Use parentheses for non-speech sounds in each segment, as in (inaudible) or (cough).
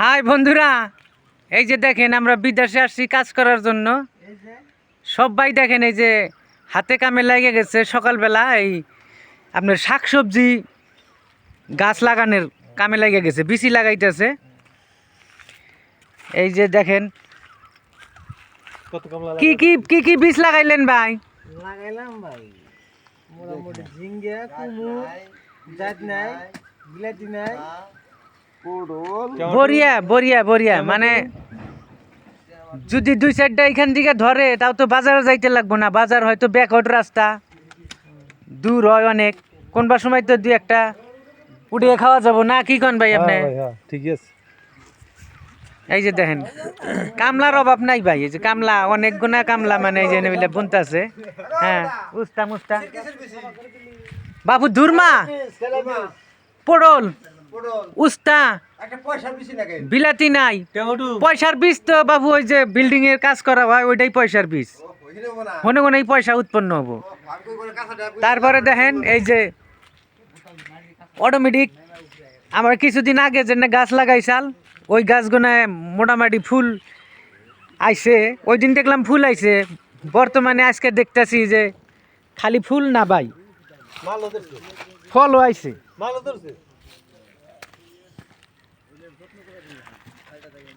High বন্ধুরা, এই যে দেখেন আমরা বিদেশে আসছি কাজ করার জন্য। সবাই দেখেন এই যে হাতে কামে লেগে গেছে সকালবেলা, এই আপনার শাকসবজি, গাছ লাগানোর কামে লেগে গেছে, বিচি লাগাইতেছে। এই যে দেখেন, কি কি কি কি বীজ লাগাইলেন ভাই? লাগাইলাম ভাই। মোটামুটি বরিয়া বরিয়া বরিয়া মানে যদি দুই চারটা এখান থেকে ধরে তাও তো বাজারে যাইতে লাগবো না। বাজার হয়তো ব্যাকওয়ার্ড রাস্তা দূর হয় অনেক। কোনবার সময় তো দুই একটা উঠিয়ে খাওয়া যাব। না কি কন ভাই আপনি? ঠিক আছে। এই যে দেখেন কামলার অভাব নাই ভাই। এই যে কামলা অনেক গুণা কামলা মানে এই যে নেবিলে বুনতাছে হ্যাঁ উস্তা মুস্তা বাবু দুর্মা পড়ল। উস্তা বিলাতি নাই। পয়সার বীজ তো বাবু ওই যে বিল্ডিং এর কাজ করা হয় ওইটাই পয়সার বীজ মনে মনে পয়সা উৎপন্ন হব। তারপরে দেখেন এই যে অটোমেটিক আমার কিছুদিন আগে যে না গাছ লাগাইছাল ওই গাছগুনায় মোটামুটি ফুল আইছে। ওই দিন দেখলাম ফুল আইছে। বর্তমানে আজকে দেখতেছি যে খালি ফুল না ভাই ফলও আইছে।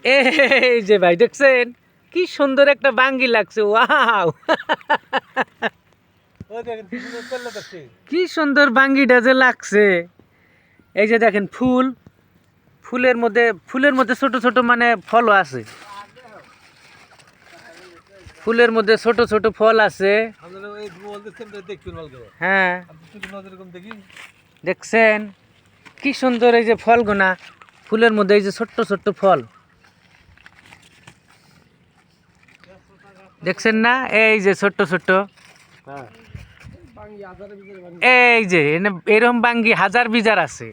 এই যে ভাই, দেখছেন? কি সুন্দর একটা বাঙ্গি লাগছে, ওয়াও! কি সুন্দর বাঙ্গিটা যে লাগছে। এই যে দেখেন, ফুল। ফুলের মধ্যে ফুলের মধ্যে ছোট ছোট মানে ফলও আছে। ফুলের মধ্যে ছোট ছোট ফল আছে। হ্যাঁ। দেখছেন? কি সুন্দর এই যে ফলগুনা। ফুলের মধ্যে এই যে ছোট্ট ছোট্ট ফল। দেখছেন না? এই যে ছোট্ট ছোট্ট। হ্যাঁ। এই যে এনে- এরম বাঙ্গি হাজার বিজার আছে।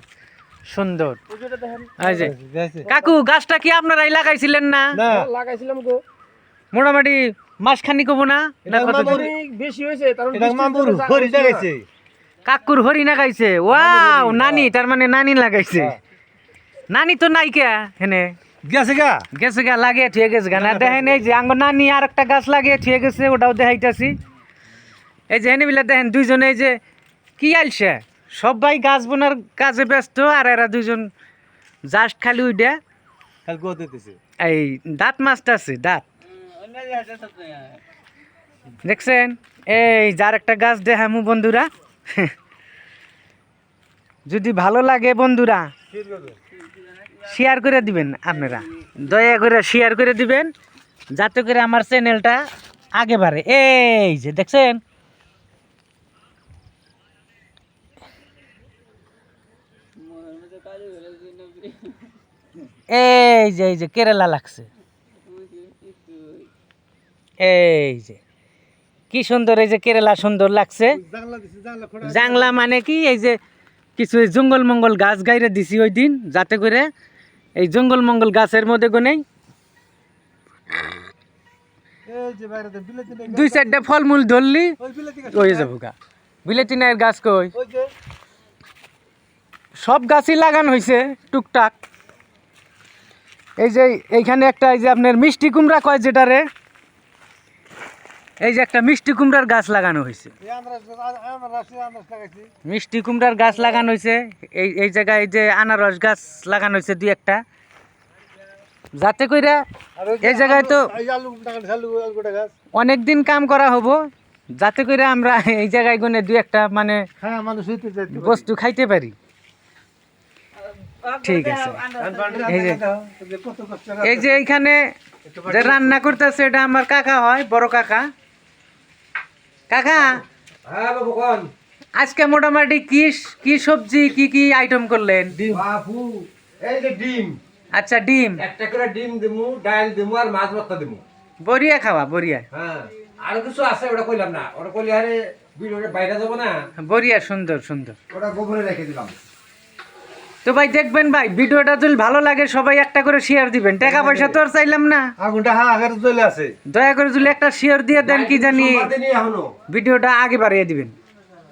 সুন্দর। এই যে কাকু গাছটা কি আপনারাই লাগাইছিলেন না? না। লাগাইছিলাম গো। মোটামুটি মাসখানি কব না? না এটা বেশি হয়েছে কারণ হরি জাগাইছে কাকুর হরি লাগাইছে। ওয়াও নানি তার মানে নানি লাগাইছে। হ্যাঁ। নানি তো নাই কে হেনে গেছে গা? গেছে গা লাগিয়ে ঠিক গেছে গা। না দেখেন এই যে আঙ্গ নানি আর একটা গাছ লাগিয়ে ঠিক গেছে ওটাও দেখাইতাছি। এই যে হেনে বিলা দেখেন দুইজনে এই যে কি আলছে সবাই গাছ বোনার কাজে ব্যস্ত আর এরা দুইজন জাস্ট খালি উইডা এই দাঁত মাছটা আছে দাঁত। দেখছেন? এই যার একটা গাছ দেখামু বন্ধুরা। (laughs) যদি ভালো লাগে বন্ধুরা। শেয়ার করে দিবেন আপনারা। দয়া করে শেয়ার করে দিবেন, যাতে করে আমার চ্যানেলটা আগে বাড়ে। এই যে দেখছেন? এই যে এই যে, কেরালা লাগছে। এই যে, কি সুন্দর, এই যে কেরালা সুন্দর লাগছে। জাংলা মানে কি? এই যে, কিছু জঙ্গল মঙ্গল গাছ গাইরে দিছি ওই দিন, যাতে করে এই জঙ্গল মঙ্গল গাছের মধ্যে তো দুই চারটা ফলমূল ধরলি হয়ে যাব গা? বিলেতি নাইয়ের গাছ কই? সব গাছই লাগান হয়েছে টুকটাক। এই যে এইখানে একটা এই যে আপনার মিষ্টি কুমড়া কয় যেটারে? এই যে একটা মিষ্টি কুমড়ার গাছ লাগানো হয়েছে। মিষ্টি কুমড়ার গাছ লাগানো হয়েছে। এই এই জায়গায় যে আনারস গাছ লাগানো হয়েছে দুই একটা। যাতে কইরা এই জায়গায় তো এই যে আলু টাকা আলু আলু গোটা গাছ। অনেক দিন কাম করা হব। যাতে করে আমরা এই জায়গায় গুনে দুই একটা মানে হ্যাঁ বস্তু খাইতে পারি। ঠিক আছে। এই যে এই যে এইখানে যে রান্না করতেছে এটা আমার কাকা হয় বড় কাকা। কাকা হ্যাঁ বাবু কোন? আজকে মোটামুটি কি কি সবজি কি কি আইটেম করলেন? বাবু এই যে ডিম। আচ্ছা ডিম। একটা করে ডিম দিমু ডাল দিমু আর মাছ ভর্তা দিমু। বরিয়া খাওয়া বরিয়া হ্যাঁ আর কিছু আছে ওটা কইলাম না। ওটা কইলে আরে বাইরে যাব না। বরিয়া সুন্দর সুন্দর। ওটা গোবরে রেখে দিলাম। তো ভাই দেখবেন ভাই ভিডিওটা যদি ভালো লাগে সবাই একটা করে শেয়ার দিবেন। টাকা পয়সা তো আর চাইলাম না। আগুনটা হ্যাঁ আগে চলে আছে। দয়া করে যদি একটা শেয়ার দিয়ে দেন কি জানি ভিডিওটা আগে বাড়িয়ে দিবেন।